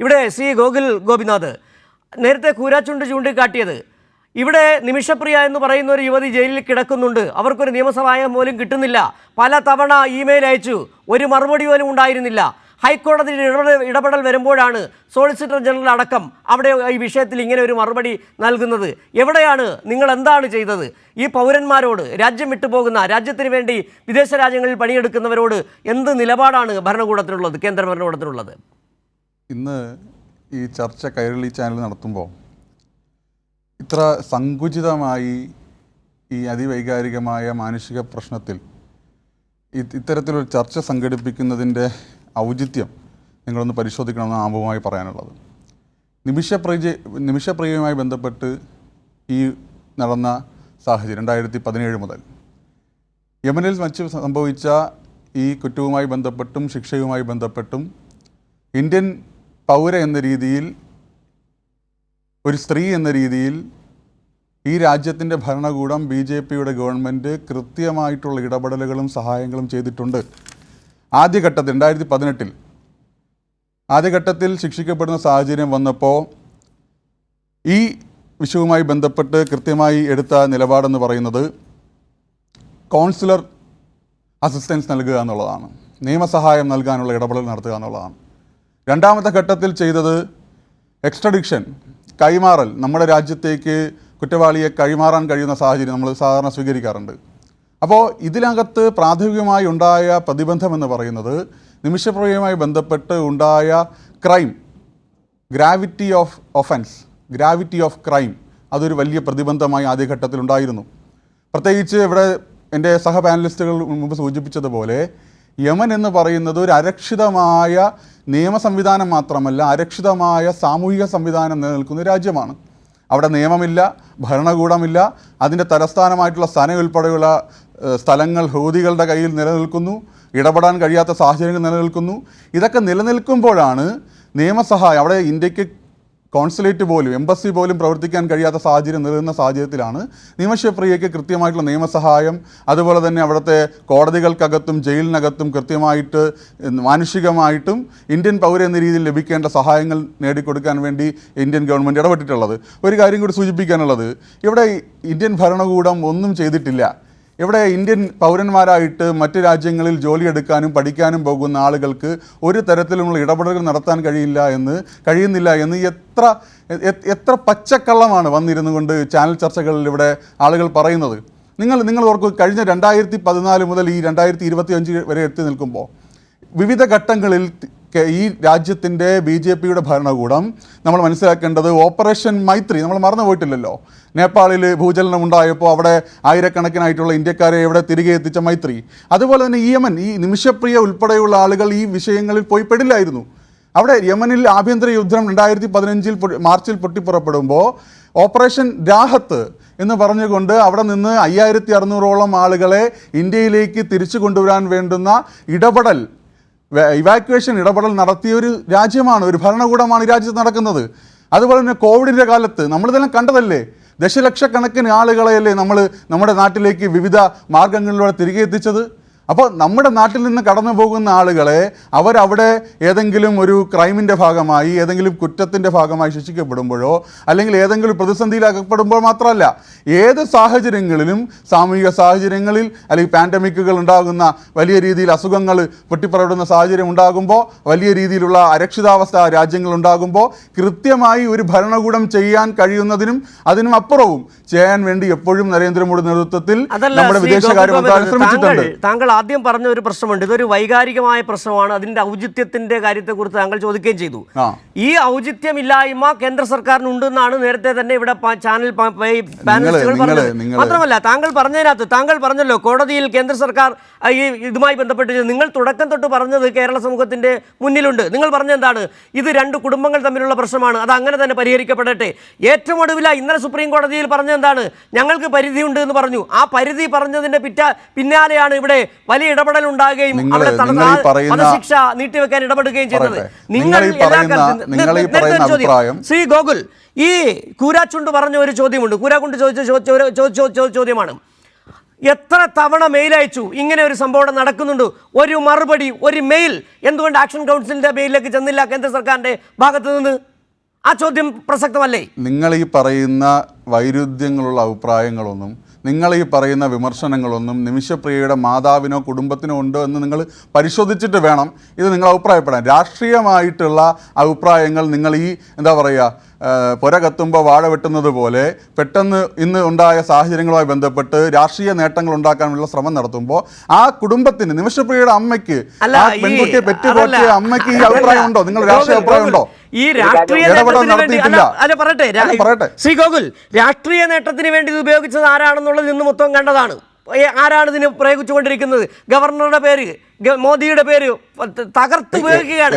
ഇവിടെ ശ്രീ ഗോകുൽ ഗോപിനാഥ് നേരത്തെ കൂരാച്ചുണ്ട് ചൂണ്ടിക്കാട്ടിയത്. ഇവിടെ നിമിഷപ്രിയ എന്ന് പറയുന്ന ഒരു യുവതി ജയിലിൽ കിടക്കുന്നുണ്ട്. അവർക്കൊരു നിയമസഹായം പോലും കിട്ടുന്നില്ല. പല തവണ ഇമെയിൽ അയച്ചു. ഒരു മറുപടി പോലും ഉണ്ടായിരുന്നില്ല. ഹൈക്കോടതിയിൽ ഇടപെടൽ ഇടപെടൽ വരുമ്പോഴാണ് സോളിസിറ്റർ ജനറൽ അടക്കം അവിടെ ഈ വിഷയത്തിൽ ഇങ്ങനെ ഒരു മറുപടി നൽകുന്നത്. എവിടെയാണ്? നിങ്ങൾ എന്താണ് ചെയ്തത്? ഈ പൗരന്മാരോട് രാജ്യം വിട്ടുപോകുന്ന രാജ്യത്തിന് വേണ്ടി വിദേശ രാജ്യങ്ങളിൽ പണിയെടുക്കുന്നവരോട് എന്ത് നിലപാടാണ് ഭരണകൂടത്തിനുള്ളത് കേന്ദ്ര ഭരണകൂടത്തിനുള്ളത്? ഇന്ന് ഈ ചർച്ച കൈരളി ചാനൽ നടത്തുമ്പോൾ ഇത്ര സങ്കുചിതമായി ഈ അതിവൈകാരികമായ മാനുഷിക പ്രശ്നത്തിൽ ഇത്തരത്തിലൊരു ചർച്ച സംഘടിപ്പിക്കുന്നതിന്റെ ഔചിത്യം നിങ്ങളൊന്ന് പരിശോധിക്കണമെന്ന് ആമുഖമായി പറയാനുള്ളത്. നിമിഷപ്രിയ നിമിഷപ്രിയയുമായി ബന്ധപ്പെട്ട് ഈ നടന്ന സാഹചര്യം രണ്ടായിരത്തി പതിനേഴ് മുതൽ യമനിൽ വച്ച് സംഭവിച്ച ഈ കുറ്റവുമായി ബന്ധപ്പെട്ടും ശിക്ഷയുമായി ബന്ധപ്പെട്ടും ഇന്ത്യൻ പൗര എന്ന രീതിയിൽ ഒരു സ്ത്രീ എന്ന രീതിയിൽ ഈ രാജ്യത്തിന്റെ ഭരണകൂടം ബി ജെ പിയുടെ ഗവൺമെന്റ് കൃത്യമായിട്ടുള്ള ഇടപെടലുകളും സഹായങ്ങളും ചെയ്തിട്ടുണ്ട്. ആദ്യഘട്ടത്തിൽ രണ്ടായിരത്തി പതിനെട്ടിൽ ആദ്യഘട്ടത്തിൽ ശിക്ഷിക്കപ്പെടുന്ന സാഹചര്യം വന്നപ്പോൾ ഈ വിഷയവുമായി ബന്ധപ്പെട്ട് കൃത്യമായി എടുത്ത നിലപാടെന്ന് പറയുന്നത് കൗൺസിലർ അസിസ്റ്റൻസ് നൽകുക എന്നുള്ളതാണ്. നിയമസഹായം നൽകാനുള്ള ഇടപെടൽ നടത്തുക എന്നുള്ളതാണ്. രണ്ടാമത്തെ ഘട്ടത്തിൽ ചെയ്തത് എക്സ്ട്രഡിക്ഷൻ കൈമാറൽ. നമ്മുടെ രാജ്യത്തേക്ക് കുറ്റവാളിയെ കൈമാറാൻ കഴിയുന്ന സാഹചര്യം നമ്മൾ സാധാരണ സ്വീകരിക്കാറുണ്ട്. അപ്പോൾ ഇതിനകത്ത് പ്രാഥമികമായി ഉണ്ടായ പ്രതിബന്ധം എന്ന് പറയുന്നത് നിമിഷപ്രയുമായി ബന്ധപ്പെട്ട് ഉണ്ടായ crime gravity of offence gravity of crime അതൊരു വലിയ പ്രതിബന്ധമായി ആദ്യഘട്ടത്തിൽ ഉണ്ടായിരുന്നു. പ്രത്യേകിച്ച് ഇവിടെ എന്റെ സഹ പാനലിസ്റ്റുകൾ മുമ്പ് സൂചിപ്പിച്ചതുപോലെ യമൻ എന്ന് പറയുന്നത് ഒരു അരക്ഷിതമായ നിയമ സംവിധാനം മാത്രമല്ല അരക്ഷിതമായ സാമൂഹിക സംവിധാനം നിലനിൽക്കുന്ന രാജ്യമാണ്. അവിടെ നിയമമില്ല ഭരണകൂടമില്ല അതിന്റെ തലസ്ഥാനമായിട്ടുള്ള സന ഉൾപ്പെടെയുള്ള സ്ഥലങ്ങൾ ഹൂതികളുടെ കയ്യിൽ നിലനിൽക്കുന്നു ഇടപെടാൻ കഴിയാത്ത സാഹചര്യങ്ങൾ നിലനിൽക്കുന്നു. ഇതൊക്കെ നിലനിൽക്കുമ്പോഴാണ് നിയമസഹായം അവിടെ ഇന്ത്യയ്ക്ക് കോൺസുലേറ്റ് പോലും എംബസി പോലും പ്രവർത്തിക്കാൻ കഴിയാത്ത സാഹചര്യം നിലനിന്ന സാഹചര്യത്തിലാണ് നിയമശപ്രിയയ്ക്ക് കൃത്യമായിട്ടുള്ള നിയമസഹായം അതുപോലെ തന്നെ അവിടുത്തെ കോടതികൾക്കകത്തും ജയിലിനകത്തും കൃത്യമായിട്ട് മാനുഷികമായിട്ടും ഇന്ത്യൻ പൗര എന്ന രീതിയിൽ ലഭിക്കേണ്ട സഹായങ്ങൾ നേടിക്കൊടുക്കാൻ വേണ്ടി ഇന്ത്യൻ ഗവൺമെന്റ് ഇടപെട്ടിട്ടുള്ളത്. ഒരു കാര്യം കൂടി സൂചിപ്പിക്കാനുള്ളത് ഇവിടെ ഇന്ത്യൻ ഭരണകൂടം ഒന്നും ചെയ്തിട്ടില്ല. ഇവിടെ ഇന്ത്യൻ പൗരന്മാരായിട്ട് മറ്റ് രാജ്യങ്ങളിൽ ജോലിയെടുക്കാനും പഠിക്കാനും പോകുന്ന ആളുകൾക്ക് ഒരു തരത്തിലുമുള്ള ഇടപെടലുകൾ നടത്താൻ കഴിയില്ല എന്ന് കഴിയുന്നില്ല എന്ന് എത്ര എത്ര പച്ചക്കള്ളമാണ് വന്നിരുന്നു കൊണ്ട് ചാനൽ ചർച്ചകളിൽ ഇവിടെ ആളുകൾ പറയുന്നത്. നിങ്ങൾ നിങ്ങൾ ഓർക്കും കഴിഞ്ഞ രണ്ടായിരത്തി പതിനാല് മുതൽ ഈ രണ്ടായിരത്തി ഇരുപത്തി അഞ്ച് വരെ എത്തി നിൽക്കുമ്പോൾ വിവിധ ഘട്ടങ്ങളിൽ ഈ രാജ്യത്തിന്റെ ബി ജെ പിയുടെ ഭരണകൂടം നമ്മൾ മനസ്സിലാക്കേണ്ടത് ഓപ്പറേഷൻ മൈത്രി. നമ്മൾ മറന്നു പോയിട്ടില്ലല്ലോ. നേപ്പാളിൽ ഭൂചലനം ഉണ്ടായപ്പോൾ അവിടെ ആയിരക്കണക്കിനായിട്ടുള്ള ഇന്ത്യക്കാരെ ഇവിടെ തിരികെ എത്തിച്ച മൈത്രി. അതുപോലെ തന്നെ യമൻ ഈ നിമിഷപ്രിയ ഉൾപ്പെടെയുള്ള ആളുകൾ ഈ വിഷയങ്ങളിൽ പോയി പെടില്ലായിരുന്നു. അവിടെ യമനിൽ ആഭ്യന്തര യുദ്ധം രണ്ടായിരത്തി പതിനഞ്ചിൽ മാർച്ചിൽ പൊട്ടിപ്പുറപ്പെടുമ്പോൾ ഓപ്പറേഷൻ രാഹത്ത് എന്ന് പറഞ്ഞുകൊണ്ട് അവിടെ നിന്ന് അയ്യായിരത്തി അറുന്നൂറോളം ആളുകളെ ഇന്ത്യയിലേക്ക് തിരിച്ചു കൊണ്ടുവരാൻ വേണ്ടുന്ന ഇടപെടൽ ഇവാക്യുവേഷൻ ഇടപെടൽ നടത്തിയ ഒരു രാജ്യമാണ് ഒരു ഭരണകൂടമാണ് ഈ രാജ്യത്ത് നടക്കുന്നത്. അതുപോലെ തന്നെ കോവിഡിന്റെ കാലത്ത് നമ്മളിതെല്ലാം കണ്ടതല്ലേ? ദശലക്ഷക്കണക്കിന് ആളുകളെയല്ലേ നമ്മൾ നമ്മുടെ നാട്ടിലേക്ക് വിവിധ മാർഗങ്ങളിലൂടെ തിരികെ എത്തിച്ചത്? അപ്പോൾ നമ്മുടെ നാട്ടിൽ നിന്ന് കടന്നു പോകുന്ന ആളുകളെ അവരവിടെ ഏതെങ്കിലും ഒരു ക്രൈമിന്റെ ഭാഗമായി ഏതെങ്കിലും കുറ്റത്തിന്റെ ഭാഗമായി ശിക്ഷിക്കപ്പെടുമ്പോഴോ അല്ലെങ്കിൽ ഏതെങ്കിലും പ്രതിസന്ധിയിൽ അകപ്പെടുമ്പോൾ മാത്രമല്ല ഏത് സാഹചര്യങ്ങളിലും സാമൂഹിക സാഹചര്യങ്ങളിൽ അല്ലെങ്കിൽ പാൻഡമിക്കുകൾ ഉണ്ടാകുന്ന വലിയ രീതിയിൽ അസുഖങ്ങൾ പൊട്ടിപ്പറവിടുന്ന സാഹചര്യം ഉണ്ടാകുമ്പോൾ വലിയ രീതിയിലുള്ള അരക്ഷിതാവസ്ഥ രാജ്യങ്ങൾ ഉണ്ടാകുമ്പോൾ കൃത്യമായി ഒരു ഭരണകൂടം ചെയ്യാൻ കഴിയുന്നതിനും അതിനും അപ്പുറവും ചെയ്യാൻ വേണ്ടി എപ്പോഴും നരേന്ദ്രമോദി നേതൃത്വത്തിൽ നമ്മുടെ ശ്രീ വിദേശകാര്യ ഗോപി മന്ത്രാലയം ശ്രമിച്ചിട്ടുണ്ട്. താങ്കൾ ആദ്യം പറഞ്ഞ ഒരു പ്രശ്നമുണ്ട്. ഇതൊരു വൈകാരികമായ പ്രശ്നമാണ്. അതിന്റെ ഔചിത്യത്തിന്റെ കാര്യത്തെക്കുറിച്ച് താങ്കൾ ചോദിക്കുകയും ചെയ്തു. ഈ ഔചിത്യമില്ലായ്മ കേന്ദ്ര സർക്കാരിനുണ്ടെന്നാണ് നേരത്തെ തന്നെ ഇവിടെ ചാനൽ പാനലിസ്റ്റുകൾ പറഞ്ഞത്. മാത്രമല്ല താങ്കൾ പറഞ്ഞതിനകത്ത് താങ്കൾ പറഞ്ഞല്ലോ കോടതിയിൽ കേന്ദ്ര സർക്കാർ ഈ ഇതുമായി ബന്ധപ്പെട്ട് നിങ്ങൾ തുടക്കം തൊട്ട് പറഞ്ഞത് കേരള സമൂഹത്തിന്റെ മുന്നിലുണ്ട്. നിങ്ങൾ പറഞ്ഞെന്താണ് ഇത് രണ്ട് കുടുംബങ്ങൾ തമ്മിലുള്ള പ്രശ്നമാണ്. അത് അങ്ങനെ തന്നെ പരിഹരിക്കപ്പെടട്ടെ. ഏറ്റവും ഒടുവില ഇന്നലെ സുപ്രീം കോടതിയിൽ പറഞ്ഞെന്താണ് ഞങ്ങൾക്ക് പരിധിയുണ്ട് എന്ന് പറഞ്ഞു. ആ പരിധി പറഞ്ഞതിന്റെ പിറ്റ പിന്നാലെയാണ് ഇവിടെ വലിയ ഇടപെടൽ ഉണ്ടാകുകയും ശിക്ഷ അവിടെ വധശിക്ഷ നീട്ടിവെക്കാൻ ഇടപെടുകയും ചെയ്യുന്നത്. നിങ്ങൾ ചോദ്യം. ശ്രീ ഗോകുൽ ഈ കൂരാച്ചുണ്ട് പറഞ്ഞ ഒരു ചോദ്യമുണ്ട്. കൂരാക്കുണ്ട് ചോദിച്ച ചോദ്യമാണ്. എത്ര തവണ മെയിൽ അയച്ചു? ഇങ്ങനെ ഒരു സംഭവം നടക്കുന്നുണ്ട്. ഒരു മറുപടി ഒരു മെയിൽ എന്തുകൊണ്ട് ആക്ഷൻ കൗൺസിലിന്റെ മെയിലിലേക്ക് ചെന്നില്ല കേന്ദ്ര സർക്കാരിന്റെ ഭാഗത്ത് നിന്ന്? ആ ചോദ്യം പ്രസക്തമല്ലേ? നിങ്ങൾ ഈ പറയുന്ന വൈരുദ്ധ്യങ്ങളുള്ള അഭിപ്രായങ്ങളൊന്നും നിങ്ങൾ ഈ പറയുന്ന വിമർശനങ്ങളൊന്നും നിമിഷപ്രിയയുടെ മാതാവിനോ കുടുംബത്തിനോ ഉണ്ടോ എന്ന് നിങ്ങൾ പരിശോധിച്ചിട്ട് വേണം ഇത് നിങ്ങൾ അഭിപ്രായപ്പെടാൻ. രാഷ്ട്രീയമായിട്ടുള്ള അഭിപ്രായങ്ങൾ നിങ്ങൾ ഈ എന്താ പറയുക പുര കത്തുമ്പോൾ വാഴ വെട്ടുന്നത് പോലെ പെട്ടെന്ന് ഇന്ന് ഉണ്ടായ സാഹചര്യങ്ങളുമായി ബന്ധപ്പെട്ട് രാഷ്ട്രീയ നേട്ടങ്ങൾ ഉണ്ടാക്കാനുള്ള ശ്രമം നടത്തുമ്പോൾ ആ കുടുംബത്തിന് നിമിഷപ്രിയയുടെ അമ്മയ്ക്ക് ആ പെൺകുട്ടിയെ പെറ്റുപോറ്റിയ അമ്മയ്ക്ക് ഈ. അഭിപ്രായം ഉണ്ടോ? നിങ്ങൾ രാഷ്ട്രീയ അഭിപ്രായം ഉണ്ടോ? ഈ രാഷ്ട്രീയ അല്ല പറയട്ടെ. ശ്രീ ഗോകുൽ രാഷ്ട്രീയ നേട്ടത്തിന് വേണ്ടി ഇത് ഉപയോഗിച്ചത് ആരാണെന്നുള്ളത് ഇന്ന് മൊത്തം കണ്ടതാണ്. ആരാണ് ഇതിന് പ്രയോഗിച്ചുകൊണ്ടിരിക്കുന്നത്? ഗവർണറുടെ പേര് മോദിയുടെ പേര് തകർത്ത് ഉപയോഗിക്കുകയാണ്.